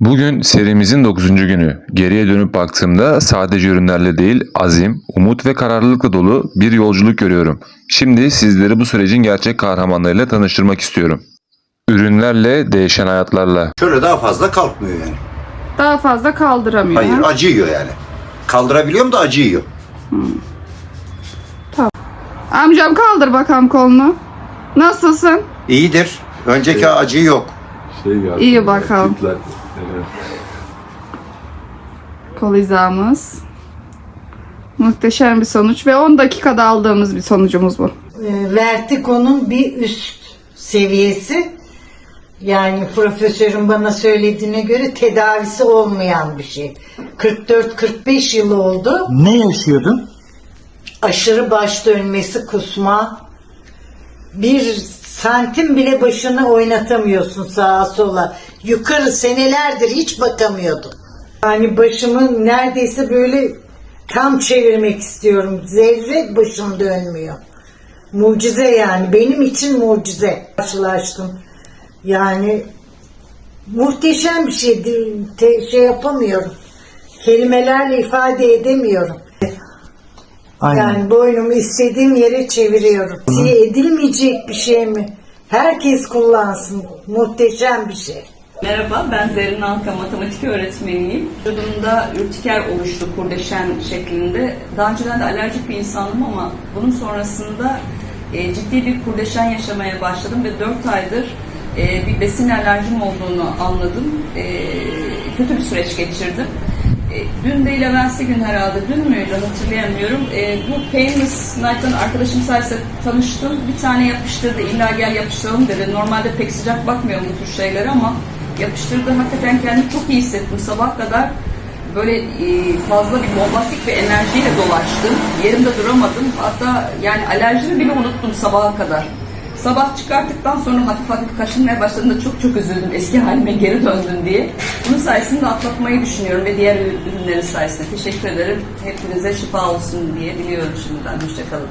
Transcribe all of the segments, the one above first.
Bugün serimizin 9. günü. Geriye dönüp baktığımda sadece ürünlerle değil, azim, umut ve kararlılıkla dolu bir yolculuk görüyorum. Şimdi sizleri bu sürecin gerçek kahramanlarıyla tanıştırmak istiyorum. Ürünlerle, değişen hayatlarla. Şöyle daha fazla kalkmıyor yani. Daha fazla kaldıramıyor. Hayır ha? acıyor yani. Kaldırabiliyorum da acıyor. Amcam kaldır bakalım kolunu. Nasılsın? İyidir. Önceki acı yok. Şey geldi. İyi bakalım. Kitler. Evet. Kol hizamız. Muhteşem bir sonuç ve 10 dakikada aldığımız bir sonucumuz bu. e, Vertigo'nun bir üst seviyesi. Yani profesörün bana söylediğine göre tedavisi olmayan bir şey. 44-45 yıl oldu. Ne yaşıyordun? Aşırı baş dönmesi, kusma. Bir santim bile başını oynatamıyorsun sağa sola. Yukarı senelerdir hiç bakamıyordum. Yani başımı neredeyse böyle tam çevirmek istiyorum. Zerre başım dönmüyor. Mucize yani. Benim için mucize. Karşılaştım. Yani muhteşem bir şey. Te- şey yapamıyorum. Kelimelerle ifade edemiyorum. Aynen. Yani boynumu istediğim yere çeviriyorum. Tavsiye edilmeyecek bir şey mi? Herkes kullansın. Muhteşem bir şey. Merhaba, ben Zerrin Alka matematik öğretmeniyim. Vücudumda ürtiker oluştu kurdeşen şeklinde. Daha önceden de alerjik bir insandım ama bunun sonrasında e, ciddi bir kurdeşen yaşamaya başladım ve 4 aydır e, bir besin alerjim olduğunu anladım. E, kötü bir süreç geçirdim. E, dün değil evvelsi gün herhalde, dün müydü hatırlayamıyorum. E, bu Painless Night'tan arkadaşım sayesinde tanıştım. Bir tane yapıştırdı, illa gel yapıştıralım dedi. Normalde pek sıcak bakmıyorum bu tür şeylere ama yapıştırdı. Hakikaten kendimi çok iyi hissettim. Sabah kadar böyle e, fazla bir bombastik bir enerjiyle dolaştım. Yerimde duramadım. Hatta yani alerjimi bile unuttum sabaha kadar. Sabah çıkarttıktan sonra hafif hafif kaşınmaya başladığımda çok çok üzüldüm eski halime geri döndüm diye. Bunun sayesinde atlatmayı düşünüyorum ve diğer ürünlerin sayesinde. Teşekkür ederim. Hepinize şifa olsun diye diliyorum şimdiden. Hoşçakalın.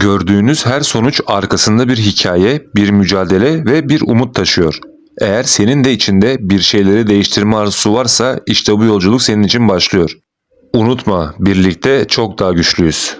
Gördüğünüz her sonuç arkasında bir hikaye, bir mücadele ve bir umut taşıyor. Eğer senin de içinde bir şeyleri değiştirme arzusu varsa işte bu yolculuk senin için başlıyor. Unutma, birlikte çok daha güçlüyüz.